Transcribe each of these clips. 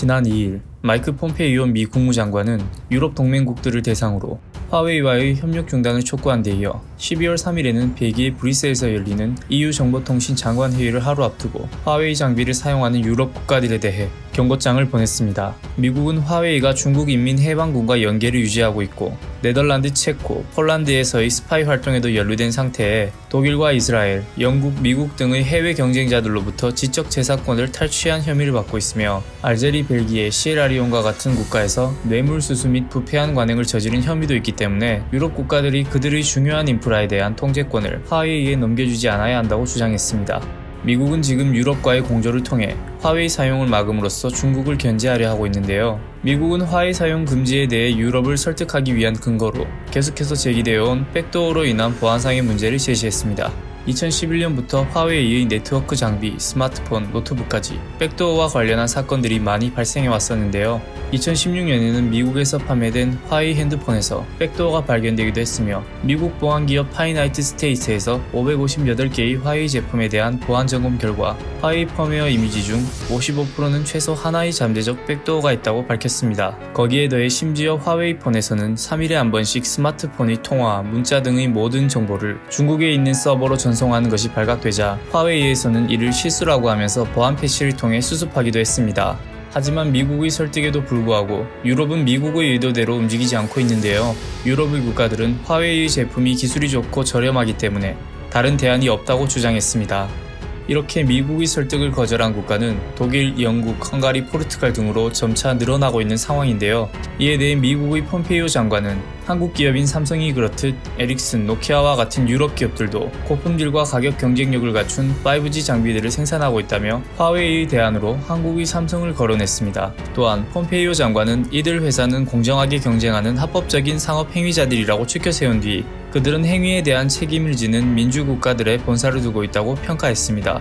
지난 2일 마이크 폼페이오 미 국무장관은 유럽 동맹국들을 대상으로 화웨이와의 협력 중단을 촉구한 데 이어 12월 3일에는 벨기에 브뤼셀에서 열리는 EU 정보통신 장관 회의를 하루 앞두고 화웨이 장비를 사용하는 유럽 국가들에 대해 경고장을 보냈습니다. 미국은 화웨이가 중국 인민해방군과 연계를 유지하고 있고 네덜란드, 체코, 폴란드에서의 스파이 활동에도 연루된 상태에 독일과 이스라엘, 영국, 미국 등의 해외 경쟁자들로부터 지적 재산권을 탈취한 혐의를 받고 있으며 알제리, 벨기에, 시에라리온과 같은 국가에서 뇌물 수수 및 부패한 관행을 저지른 혐의도 있기 때문에 유럽 국가들이 그들의 중요한 인프라에 대한 통제권을 화웨이에 넘겨주지 않아야 한다고 주장했습니다. 미국은 지금 유럽과의 공조를 통해 화웨이 사용을 막음으로써 중국을 견제하려 하고 있는데요. 미국은 화웨이 사용 금지에 대해 유럽을 설득하기 위한 근거로 계속해서 제기되어 온 백도어로 인한 보안상의 문제를 제시했습니다. 2011년부터 화웨이의 네트워크 장비, 스마트폰, 노트북까지 백도어와 관련한 사건들이 많이 발생해 왔었는데요. 2016년에는 미국에서 판매된 화웨이 핸드폰에서 백도어가 발견되기도 했으며 미국 보안기업 파이나이트 스테이트에서 558개의 화웨이 제품에 대한 보안 점검 결과 화웨이 펌웨어 이미지 중 55%는 최소 하나의 잠재적 백도어가 있다고 밝혔습니다. 거기에 더해 심지어 화웨이 폰에서는 3일에 한 번씩 스마트폰의 통화, 문자 등의 모든 정보를 중국에 있는 서버로 전송 하는 것이 발각되자 화웨이에서는 이를 실수라고 하면서 보안 패치를 통해 수습하기도 했습니다. 하지만 미국의 설득에도 불구하고 유럽은 미국의 의도대로 움직이지 않고 있는데요. 유럽의 국가들은 화웨이의 제품이 기술이 좋고 저렴하기 때문에 다른 대안이 없다고 주장했습니다. 이렇게 미국의 설득을 거절한 국가는 독일, 영국, 헝가리, 포르투갈 등으로 점차 늘어나고 있는 상황인데요. 이에 대해 미국의 폼페이오 장관은 한국 기업인 삼성이 그렇듯 에릭슨, 노키아와 같은 유럽 기업들도 고품질과 가격 경쟁력을 갖춘 5G 장비들을 생산하고 있다며 화웨이의 대안으로 한국의 삼성을 거론했습니다. 또한 폼페이오 장관은 이들 회사는 공정하게 경쟁하는 합법적인 상업 행위자들이라고 추켜 세운 뒤 그들은 행위에 대한 책임을 지는 민주국가들의 본사를 두고 있다고 평가했습니다.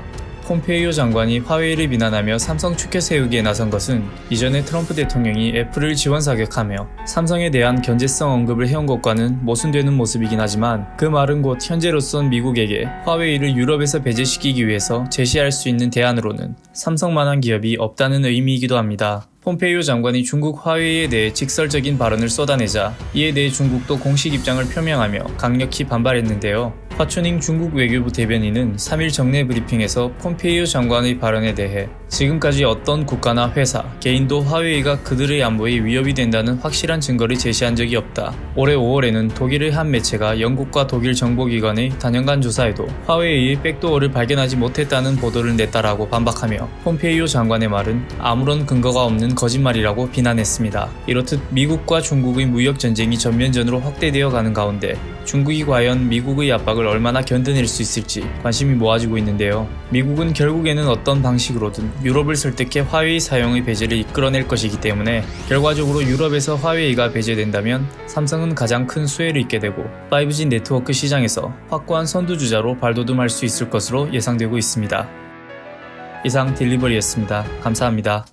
폼페이오 장관이 화웨이를 비난하며 삼성 추켜 세우기에 나선 것은 이전에 트럼프 대통령이 애플을 지원 사격하며 삼성에 대한 견제성 언급을 해온 것과는 모순되는 모습이긴 하지만 그 말은 곧 현재로선 미국에게 화웨이를 유럽에서 배제시키기 위해서 제시할 수 있는 대안으로는 삼성만한 기업이 없다는 의미이기도 합니다. 폼페이오 장관이 중국 화웨이에 대해 직설적인 발언을 쏟아내자 이에 대해 중국도 공식 입장을 표명하며 강력히 반발했는데요. 화춘잉 중국 외교부 대변인은 3일 정례 브리핑에서 폼페이오 장관의 발언에 대해 지금까지 어떤 국가나 회사, 개인도 화웨이가 그들의 안보에 위협이 된다는 확실한 증거를 제시한 적이 없다. 올해 5월에는 독일의 한 매체가 영국과 독일 정보기관의 단연간 조사에도 화웨이의 백도어를 발견하지 못했다는 보도를 냈다라고 반박하며 폼페이오 장관의 말은 아무런 근거가 없는 거짓말이라고 비난했습니다. 이렇듯 미국과 중국의 무역 전쟁이 전면전으로 확대되어 가는 가운데 중국이 과연 미국의 압박을 얼마나 견뎌낼 수 있을지 관심이 모아지고 있는데요. 미국은 결국에는 어떤 방식으로든 유럽을 설득해 화웨이 사용의 배제를 이끌어낼 것이기 때문에 결과적으로 유럽에서 화웨이가 배제된다면 삼성은 가장 큰 수혜를 입게 되고 5G 네트워크 시장에서 확고한 선두주자로 발돋움할 수 있을 것으로 예상되고 있습니다. 이상 딜리버리였습니다. 감사합니다.